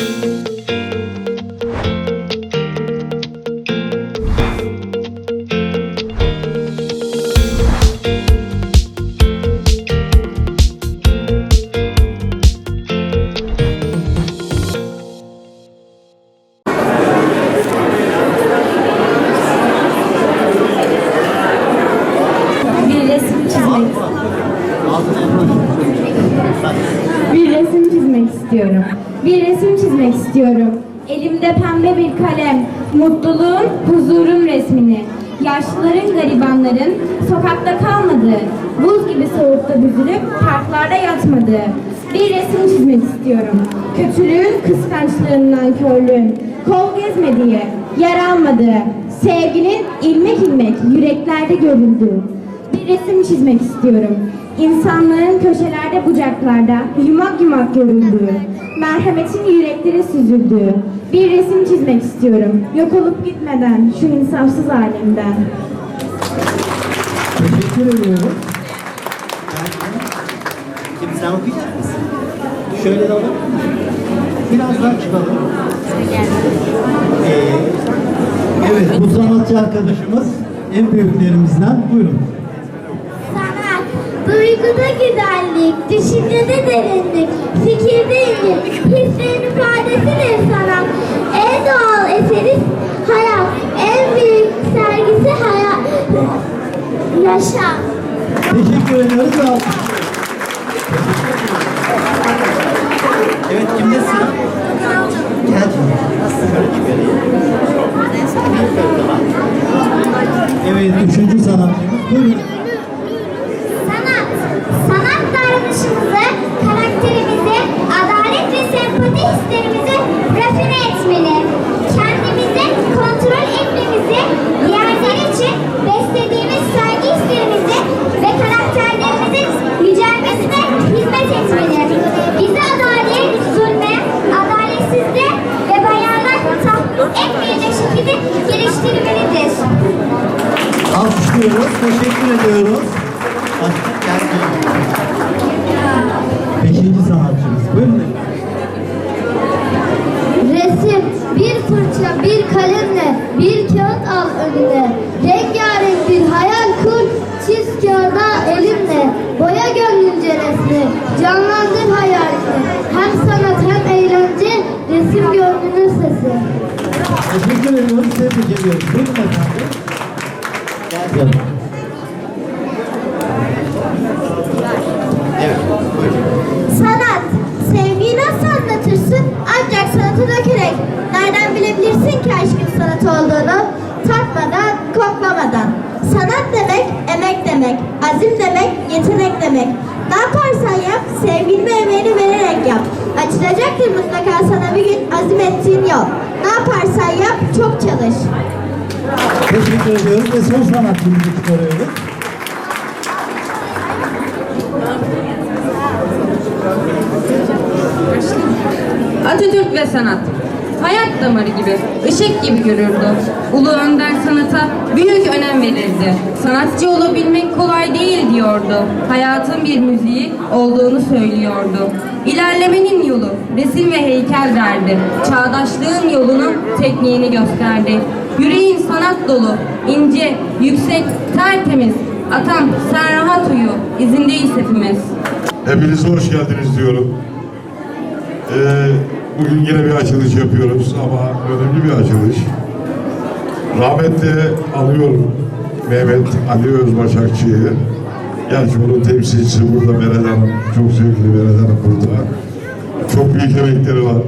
Bir istiyorum. Elimde pembe bir kalem, mutluluğun, huzurun resmini. Yaşlıların, garibanların sokakta kalmadığı, buz gibi soğukta büzülüp parklarda yatmadığı bir resim çizmek istiyorum. Kötülüğün, kıskançlığından körlüğün, kol gezmediği, yer almadığı, sevginin ilmek ilmek yüreklerde görüldüğü, bir resim çizmek istiyorum. İnsanların köşelerde bucaklarda yumak yumak görüldüğü, merhametin yüreklere süzüldüğü bir resim çizmek istiyorum. Yok olup gitmeden şu insafsız alemden. Teşekkür ediyorum. Şimdi sen okuyacak mısın? Şöyle de alalım. Biraz daha çıkalım. Ee, evet, bu sanatçı arkadaşımız en büyüklerimizden. Buyurun. Duyguda güzellik, düşüncede derinlik, fikirde incelik, hislerin ifadesidir sanat. En doğal eseri hayat, en büyük sergisi hayat, yaşam. Teşekkür alkış. Evet, kimde sıra? Gel canım. Evet, üçüncü sanatçımız. Buyurun. Sanat, sanat davranışımızı, karakterimizi, adalet ve sempati hislerimizi rafine etmeli. Kendimizi kontrol etmemizi, diğerleri için beslediğimiz saygı hislerimizi ve karakterlerimizin yücelmesine hizmet etmeli. Bizi adalet, zulme, adaletsizliğe ve bayanlar tahammül etmeyecek şekilde geliştirmelidir. Alkışlıyoruz. Teşekkür ediyoruz. Fırça, bir kalemle, bir kağıt al önüne. Rengarenk bir hayal kur, çiz kağıda elinle. Boya gönlünce resmi, canlandır hayalini. Hem sanat hem eğlence, resim gönlünün sesi. Teşekkür ediyoruz. Tebrik ediyoruz. Buyurun efendim. Gel sanat olduğunu? Tatmadan, koklamadan. Sanat demek, emek demek. Azim demek, yetenek demek. Ne yaparsan yap, sevgini ve emeğini vererek yap. Açılacaktır mutlaka sana bir gün azim ettiğin yol. Ne yaparsan yap, çok çalış. Teşekkür ediyoruz ve son sanatçımızı çıkarıyoruz. Atatürk ve sanat. Hayat damarı gibi, ışık gibi görürdü. Ulu Önder sanata büyük önem verirdi. Sanatçı olabilmek kolay değil diyordu. Hayatın bir müziği olduğunu söylüyordu. İlerlemenin yolu resim ve heykel derdi. Çağdaşlığın yolunu, tekniğini gösterdi. Yüreğin sanat dolu, ince, yüksek, tertemiz. Atam sen rahat uyu, izindeyiz hepimiz. Hepiniz hoş geldiniz diyorum. Ee, bugün yine bir açılış yapıyoruz ama önemli bir açılış. Rahmetle anıyorum Mehmet Ali Özbaşakçı'yı. Gerçi onun temsilcisi burada Meral Hanım. Çok sevgili Meral Hanım burada. Çok büyük emekleri var.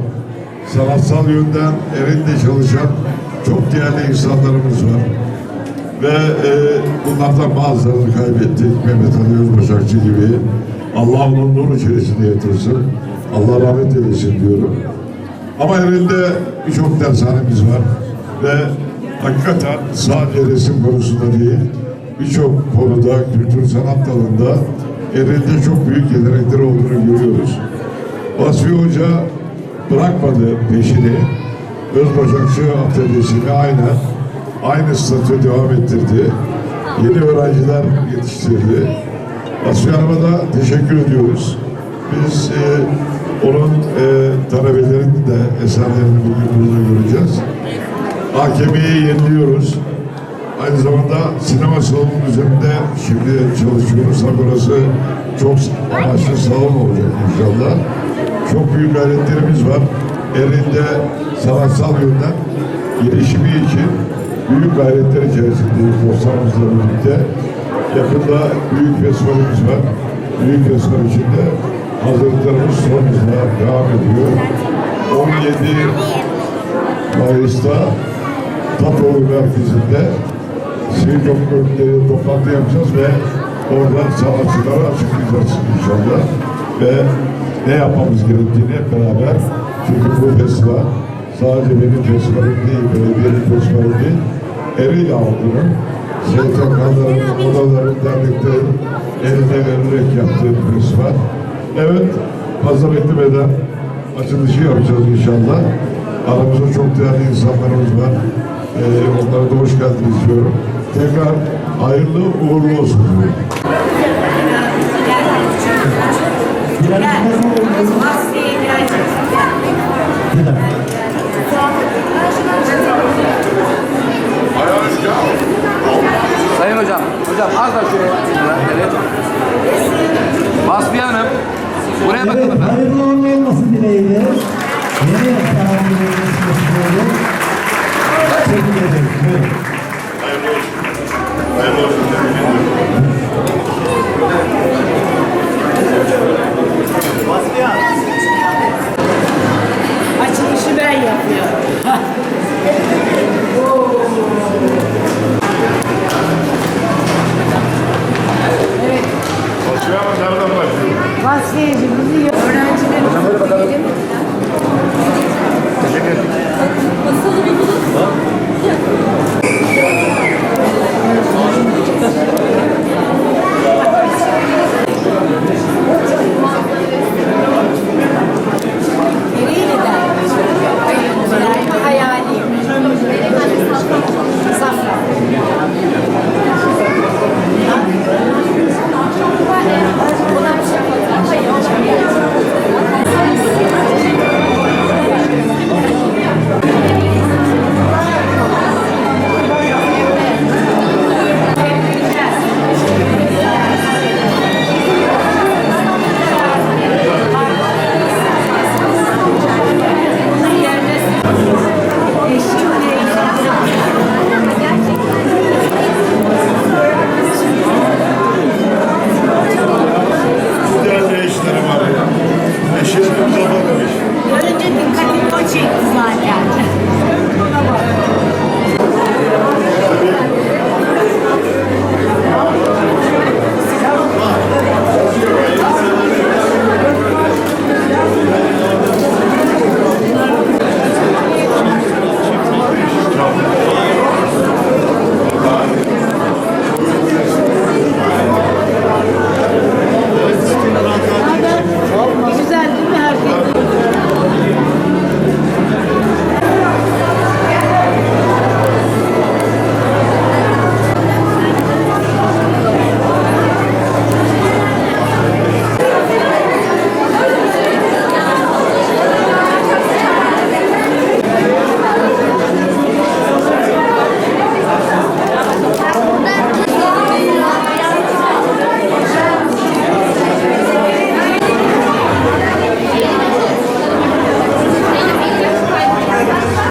Sanatsal yönden elinde çalışan çok değerli insanlarımız var. Ve e, bunlardan bazılarını kaybettik. Mehmet Ali Özbaşakçı gibi. Allah onun nur içerisinde yatırsın. Allah rahmet eylesin diyorum. Ama elinde birçok dershanemiz var. Ve hakikaten sadece resim konusunda değil, birçok konuda, kültür sanat dalında elinde çok büyük yetenekleri olduğunu görüyoruz. Vasfi Hoca bırakmadı peşini. Özbaşakçı atölyesini aynen aynı statü devam ettirdi. Yeni öğrenciler yetiştirdi. Asya Hanım'a da teşekkür ediyoruz. Biz e, onun e, talebelerinin de eserlerini bugün burada göreceğiz. AKM'yi yeniliyoruz. Aynı zamanda sinema salonunun üzerinde şimdi çalışıyoruz. Tabii orası çok amaçlı salon olacak inşallah. Çok büyük gayretlerimiz var. Elinde sanatsal yönden gelişimi için büyük gayretler içerisindeyiz dostlarımızla birlikte. Yakında büyük festivalimiz var. Büyük festival içinde hazırlıklarımız son hızla devam ediyor. 17 Mayıs'ta Tatoğlu merkezinde sivil toplum toplantı yapacağız ve orada sanatçılara açıklayacağız inşallah. Ve ne yapmamız gerektiğini hep beraber çünkü bu festival sadece benim festivalim değil, belediyenin festivali değil, Ereğli halkının, STK'ların, odaların, derneklerin eline vererek yaptığı bir festival. Evet, fazla beklemeden açılışı yapacağız inşallah. Aramızda çok değerli insanlarımız var. Ee, onlara da hoş geldiniz diyorum. Tekrar hayırlı uğurlu olsun diyorum. queijo.